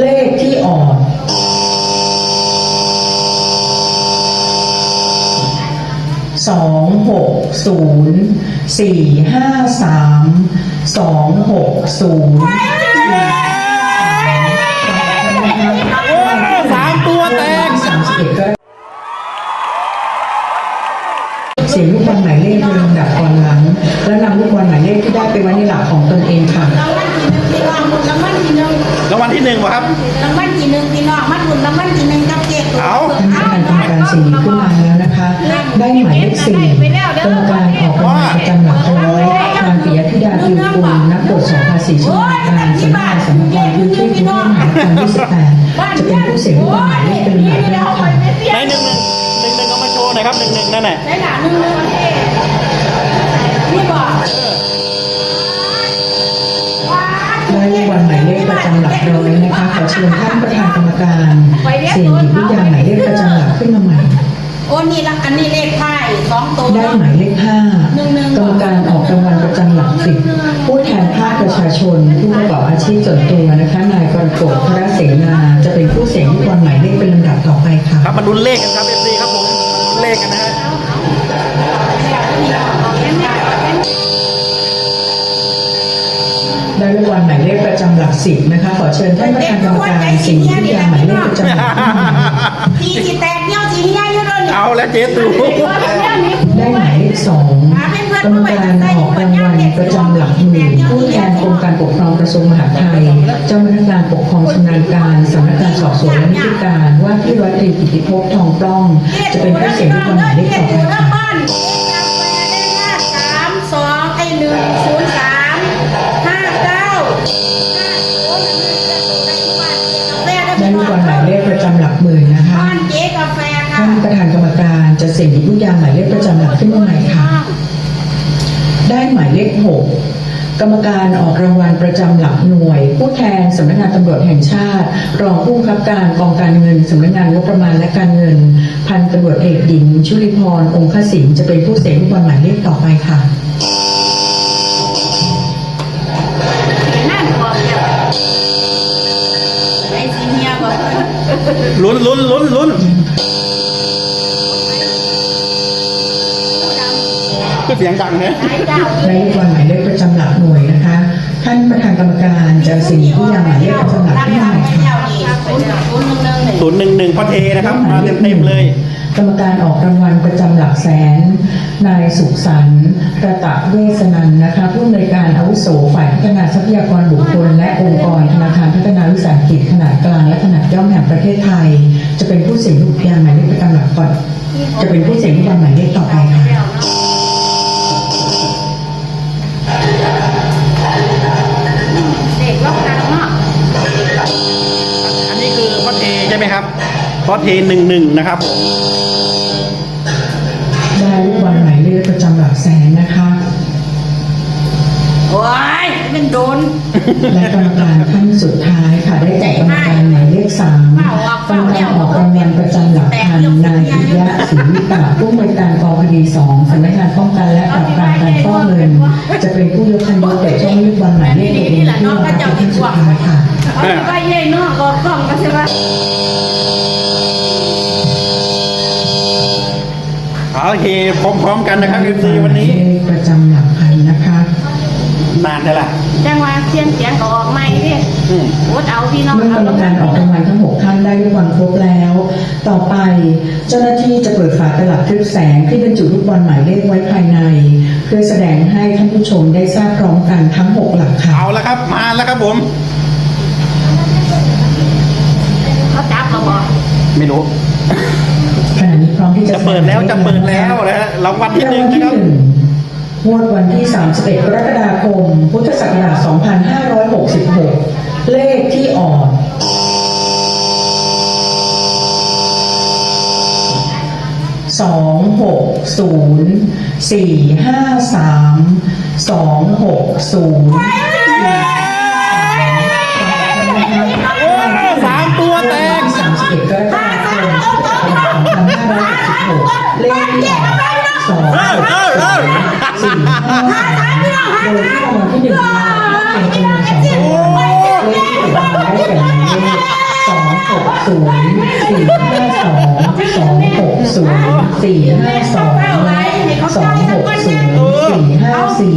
เลขที่ออกสองหกศูนย์สี่ห้าสามสองหกศูนย์สี่สามตัวแตกสามสิบเอ็ดก็เสียงลูกบอลหมายเลขในลำดับก่อนหลัง แล้วนำลูกบอลหมายเลขที่ได้ไปไว้ในหลักของตนเองค่ะ นึ่งพี่น้องหมุนรางวัลที่หนึ่งรางวัลที่หนึ่งวะครับ รางวัลที่หนึ่งพี่น้องมาหมุนรางวัลที่หนึ่งกับเจ๊ตัวเอาท่านประธานกรรมการสี่ขึ้นมาแล้วนะคะ ได้หมายเลขสี่กรรมการออกรางวัลประจำหลักร้อยนางปิยธิดาฟิวกุลนักตรวจสอบภาษีชำนาญการสำนักงานสำนักงานพื้นที่กรุงเทพมหานคร28จะเป็นผู้เสียงลูกบอลหมายเลขเป็นลำดับแรกค่ะ ไหนหนึ่งหนึ่งหนึ่งหนึ่งเอามาโชว์หน่อยครับหนึ่งหนึ่งนั่นแหละ ได้หลานหนึ่งหนึ่ง ได้ลูกบอลหมายเลขประจำหลักร้อยนะคะขอเชิญท่านประธานกรรมการเสี่ยงหยิบลูกยางหมายเลขประจำหลักขึ้นมาใหม่ โอ้นี่ละอันนี้เลขไพ่สองตัวได้หมายเลขห้ากรรมการออกรางวัลประจำหลักสิบผู้แทนภาคประชาชน ผู้ประกอบอาชีพส่วนตัวนะคะนายกรกฎพระเสนาจะเป็นผู้เสี่ยงลูกบอลหมายเลขเป็นลำดับต่อไปค่ะครับมาลุ้นเลขกันครับเอฟซีครับผมมาลุ้นเลขกันนะฮะ ลักสิบนะคะ ขอเชิญท่านประธานกรรมการเสี่ยงหยิบลูกยางหมายเลขประจำหลักขึ้นมาใหม่ทีสีแตกเงี้ยวสีเงี้ยอยู่เลยเอาแล้วเจ๊ตูได้หมายเลขสองกรรมการออกรางวัลประจำหลักหมื่นผู้แทนกรมการปกครองกระทรวงมหาดไทย เจ้าพนักงานปกครองชำนาญการสำนักงานสอบสวนและนิติการว่าที่ร้อยตรีกิติภพทองปล้อง จะเป็นผู้เสียงลูกบอลหมายเลขต่อไปค่ะบ้านสามสองไอ้หนึ่งศูนย์ กรรมการออกรางวัลประจำหลักหน่วย ผู้แทนสำนักงานตำรวจแห่งชาติ รองผู้บังคับการกองการเงินสำนักงานงบประมาณและการเงิน พันตำรวจเอกหญิงชุลิพรองคศินจะเป็นผู้เสียงลูกบอลหมายเลขต่อไปค่ะ ก็เสียงดังนะไอ้เจ้าได้ลูกบอลหมายเลขประจำหลักหน่วยนะคะ ท่านประธานกรรมการจะเสี่ยงหยิบลูกยางหมายเลขประจำหลักขึ้นมาใหม่ค่ะศูนย์หนึ่งหนึ่งหนึ่งศูนย์หนึ่งหนึ่งพอเทนะครับมาเต็มเต็มๆเลย กรรมการออกรางวัลประจำหลักแสน นายสุขสันต์ระตะเวสนันท์นะคะผู้อำนวยการอาวุโสฝ่ายพัฒนาทรัพยากรบุคคล และองค์กรธนาคารพัฒนาวิสาหกิจขนาดกลางและขนาดย่อมแห่งประเทศไทย จะเป็นผู้เสี่ยงลูกยางหมายเลขประจำหลักก่อนจะเป็นผู้เสี่ยงลูกยางหมายเลขต่อไปค่ะ เทใช่ไหมครับพอเทหนึ่งหนึ่งนะครับผมได้ลูกบอลหมายเลขประจำหลักแสนนะคะโอ้ยเป็นโดน และกรรมการท่านสุดท้ายค่ะได้แก่กรรมการหมายเลขสามกรรมการออกรางวัลประจำหลักพันนาย ปิยะศรีวิตาผู้อำนวยการกองคดีสองสำนักงานป้องกันและปราบปรามการฟอกเงินจะเป็นผู้ยกคันยกแต่ช่องลูกบอลหมายเลขเอกที่รองรับเป็นท่านสุดท้าค่ะเอาไปเย่เนาะกอกล้องก็ใช่ปะโอเคพร้อมๆกันนะครับเอฟซีวันนี้ ประจำหลักพันนะคะนานเลยล่ะ จังว่าเสียงเสียงก็ออก ใหม่ดิอืมโอ๊ตเอาพี่น้องเมื่อกรรมการออกรางวัลทั้งหกท่านได้ลูกบอลครบแล้ว ต่อไปเจ้าหน้าที่จะเปิดฝาตลับทึบแสงที่บรรจุลูกบอลหมายเลขไว้ภายใน เพื่อแสดงให้ท่านผู้ชมได้ทราบพร้อมกันทั้งหกหลักค่ะเอาแล้วครับมาแล้วครับผม เขาจับเราบอกไม่รู้ ขณะนี้พร้อมที่จะจะเปิดแล้วจะเปิดแล้วนะฮะรางวัลที่หนึ่งรางวัลนะที่ครับหนึ่งงวดวันที่ 31 กรกฎาคม พุทธศักราช 2566 เลขที่ออกสองหกศูนย์สี่ห้าสามสองหกศูนย์สามตัวแตกสามสิบเอ็ดกรกฎาคมพุทธศักราชสองพันห้าร้อยสิบหกเลขที่ออกสองสี่ห้าโดยที่รางวัลที่หนึ่ง สี่ห้าสองสองหกศูนย์สี่ห้าสี่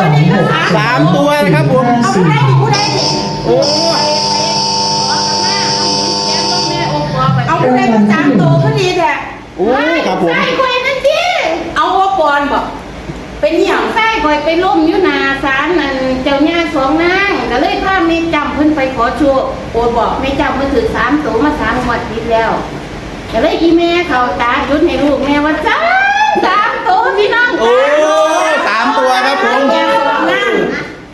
สองหกสามตัวนะครับผมเอาผู้ใดดิผู้ใดดิโอ้เอาผู้ใดมาสามตัวก็ดีแท้โอ้ครับผมใส่ข่อยนั่นสิเอาโอปอนบอกเป็นอหย่างใส่ข่อยไปล่มยู่หนาศาลนั่นเจ้าย่าสองนางก็เลยพาแม่จำเพิ่นไปขอโชคโอบอกแม่จำเพิ่นถือสามตัวมาสามงวดติดแล้ว ก็เลยอีแม่เขาตาจุดให้ลูกแม่ว่าจ้าสามตัวพี่น้องโอ้สามตัวครับผมแกสองนั่ง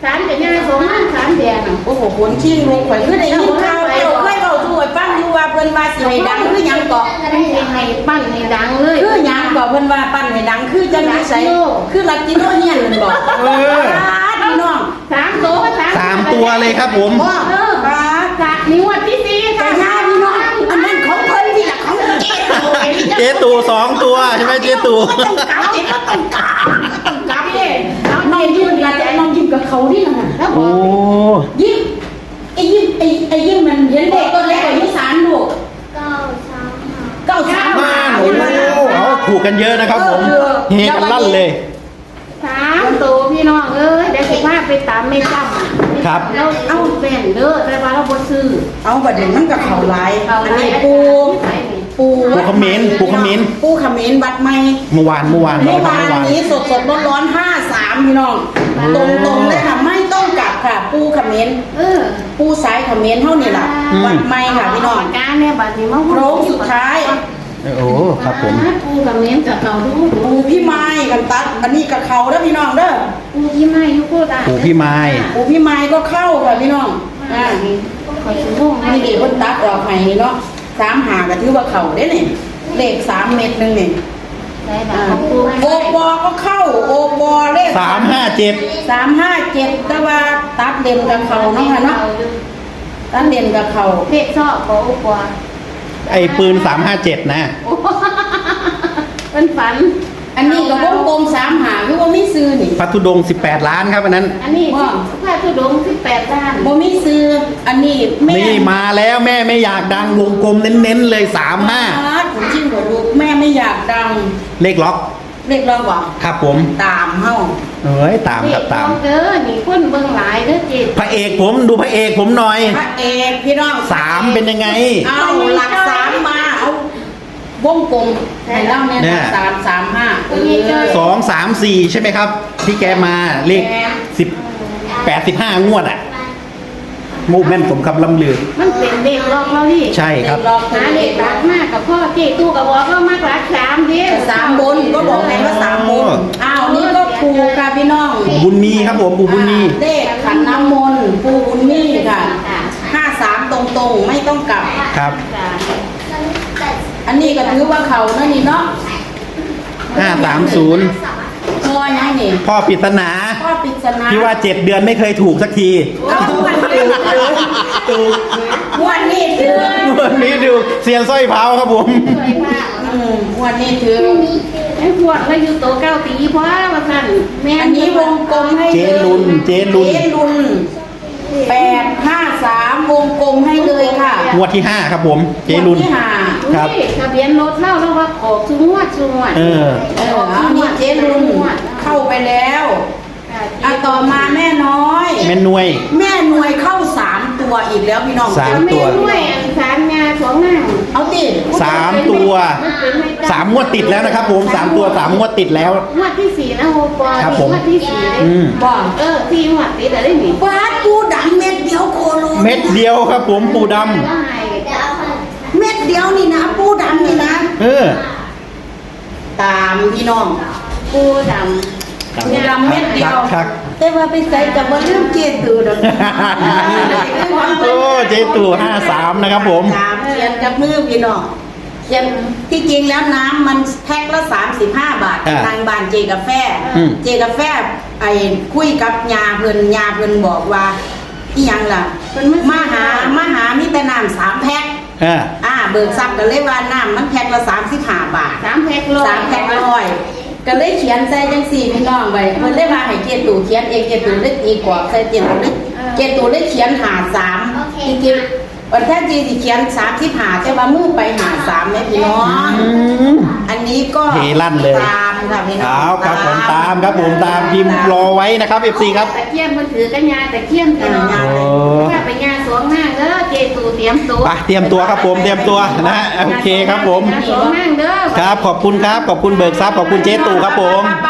สามเจ้าย่าสองนางสามแดงน่ะโอ้โหผลขี้ลงข่อยคือได้ยินข่าวเจ้าเคยเบาสู่ให้ฟังอยู่ว่าเพิ่นว่าสิให้ดังคือหยังเกาะไม่ให้ให้ปั้นให้ดังเลยคือหยังเกาะเพิ่นว่าปั้นให้ดังคือจังได๋ไสคือลักกิโลเฮียนนั่นบอกเออพี่น้องสามตัวสามสามตัวเลยครับผมว่าเออปาดสะนิ้ว เจ๊ตู่สองตัวใช่ไหมเจ๊ตู่ ต้องกลับเจ๊ก็ต้องกลับต้องกลับเด้เอาน้องยิ้มกับน้องยิ้มกับเขานี่นะแล้วบโอ้อกยิ้มไอ้ยิ้มไอ้ไอ้ยิ้มมันเห็นเด็กตัวเล็กอายุสามลูกเก้าสามห้าเก้าสามบ้านโอ้เอาถูกกันเยอะนะครับผมเฮกันลั่นเลย สามตัวพี่น้องเอ้ยเดี๋ยวสิพาไปตามไม่จำครับ เราเอาแฟนเด้อแต่ว่าเราบ่ซื้อเอาบัดเดี๋ยวมันกับเขาหลายเอาอันไว้นี้ปู ปูปูปูเขมิ้นปูเขมิ้น ปูเขมิ้นบัดใหม่เมื่อวานเมื่อวานเมื่อเราวาทำนเมื่อวานนี้สดสดร้อนร้อนห้าสามพี่น้องตรงตรงๆเลยค่ะไม่ต้องกลับค่ะ ปูเขมิ้นเออปูสายเขมิ้นเท่านี้ล่ะบัดใหม่ค่ะพี่น้องการเนี่ยบัดนี้มาโค้งสุดท้ายโอ้ครับผมปูกับเม้นกับเขาดูปูพี่ไม้กันตัดอันนี้กับเขาเด้อพี่น้องเด้อปูที่ไม่อยู่โคตรปู่พี่ไม้ปูพี่ไม้ก็เข้าค่ะพี่น้องอ่าขอชิมม่วงอันนี้เด็กคนตัดออกให้นี่เนาะ สามหาก็ถือว่าเขาได้เนี่ยเลขสามเม็ดหนึงนี่ใช่ค่ะอ่าปูโอปอก็เข้าโอปอเลขสามห้าเจ็ดสามห้าเจ็ดแต่ว่าตัดเด่นกับเขาเนาะค่ะเนาะตัดเด่นกับเขาเพศชอบขออุปวาไอ้ปืนสามห้าเจ็ดนะเป็นฝัน อันนี้ก็วงกลมสามหาคือว่าไม่ซื้อนี่พัทุดงสิบแปดล้านครับอันนั้น อันนี้พระธุดงค์ที่แปดด้านบ่ไม่ซื้ออันนี้แม่นี่มาแล้วแม่ไม่อยากดังวงกลมเน้นๆเลยสามห้าผมจริงกว่าลูกแม่ไม่อยากดังเลขล็อกเรียกร้องว่าครับผม ตามเฮาเอ้ยตามครับตาม เด้อนี่คนเบิ่งหลายเด้อจิตพระเอกผมดูพระเอกผมหน่อยพระเอกพี่น้องสามเป็นยังไง เอาหลักสามมาเอา วงกลมให้เล่าเนี่ยเนี่ยสามสามห้าเออ สองสามสี่ใช่ไหมครับ ที่แกมาเลขแก สิบแปดสิบห้างวดอะมูแม่นสมคำลำลือ มันเป็นเด็กหลอกเราดิใช่ครับ เด็กรอบหาเด็กรักมากกับพ่อเจตู้กับบอกว่ามากรักสามเด้อสามบนก็บอกไงว่าสามบนอ้าวนี่ก็ครูค่ะพี่น้องบุญมีครับผมปู่บุญมี เลขขันน้ำมนต์ปูบุญมีค่ะห้าสามตรงๆ ไม่ต้องกลับ ครับ อันนี้ก็ถือว่าเขาเนาะนี่เนาะห้าสามศูนย์พอยังนี่พ่อปริศนาข้อปริศนาที่ว่าเจ็ดเดือนไม่เคยถูกสักทีเอาวันนี้ถือวันนี้ถือวันนี้ดูเซียนสร้อยเผาครับผมสวยมากอืมวันนี้ถือไอ้พวกเราอยู่โตเก้าตีพ่อว่าสั่นแม่อันนี้วงกลมให้เจลุนเจลุนเจลุน แปดห้าสามวงกลมให้เลยค่ะงวดที่ห้าครับผมเจรุนงวดที่ห้าครับอุ้ยทะเบียนรถเล่าแล้วว่าออกชุงวดชุงวดเออ เออเอานี่เจลุนเข้าไปแล้วอะต่อมาแม่น้อย แม่นวย แม่หน่วยเข้าสามตัวอีกแล้วพี่น้องสามแม่ด้วยอันสามงาสองนางเอาติสามตัวสามงวดติดแล้วนะครับ ผมสามตัวสามงวดติดแล้ว งวดที่สี่นะโฮปอครับผม งวดที่สี่เลยอืม บอกเออที่งวดติดอะไรนี่ฟาดปูดังเม็ดเดียวโคโลเม็ดเดียวครับ ผมปูดแล้วไงเม็ดเดียวนี่นะ ปูดำนี่นะำเออ ตามพี่น้อง ปูดปูดำเม็ดเดียว ครับ แต่ว่าไปใส่กับว่าเรื่องเกตูดอกโอ้เจตู่ห้าสามนะครับผมตามเขียนกับมือพี่น้องเขียนที่จริงแล้วน้ำมันแพ็คละ35บาทอ่าทางบ้านเจกาแฟอืมเจกาแฟไอ้คุยกับยาเพิ่นยาเพิ่นบอกว่า อีหยังล่ะำเป็นมันมาหามาหามีแต่น้ำสามแพ็คเอออ่าเบิกทรัพย์ก็เลยว่าน้ำมันแพ็คละสามสิบห้าบาทสามแพ็คโลสามแพ็คร้อยก็เลยเขียนใส่จังสี่พี่น้องไว้เพิ่นได้มาให้เกียรติตู่เขียนเองเกียรติตู่เลยตีกรอบใส่เกียรติตู่เลยเกียรติตู่เลยเขียนหาสามจริงๆวันแท้จริงสิเขียนสามสิบหาแต่ว่ามือไปหาสามเลยพี่น้องอันนี้ก็เฮลั่นเลยตา มค่ะพี่น้องเอาครับผมตามครับผมตามพิมพ์รอไว้นะครับเอฟซีครับ ตะเกียมมันถือกันยาตะเกียมพี่น้องโอ้ ถ้าไปยาสวงนางเด้อเจตูเตรียมตัวไปเตรียมตัวครับผมเตรียมตัวนะฮะโอเคครับผม ยาสวงนางเด้อ ครับขอบคุณครับขอบคุณเบิกทรัพย์ขอบคุณเจ๊ตู่ครับผมป้าป้าว่าไปน้ำกัน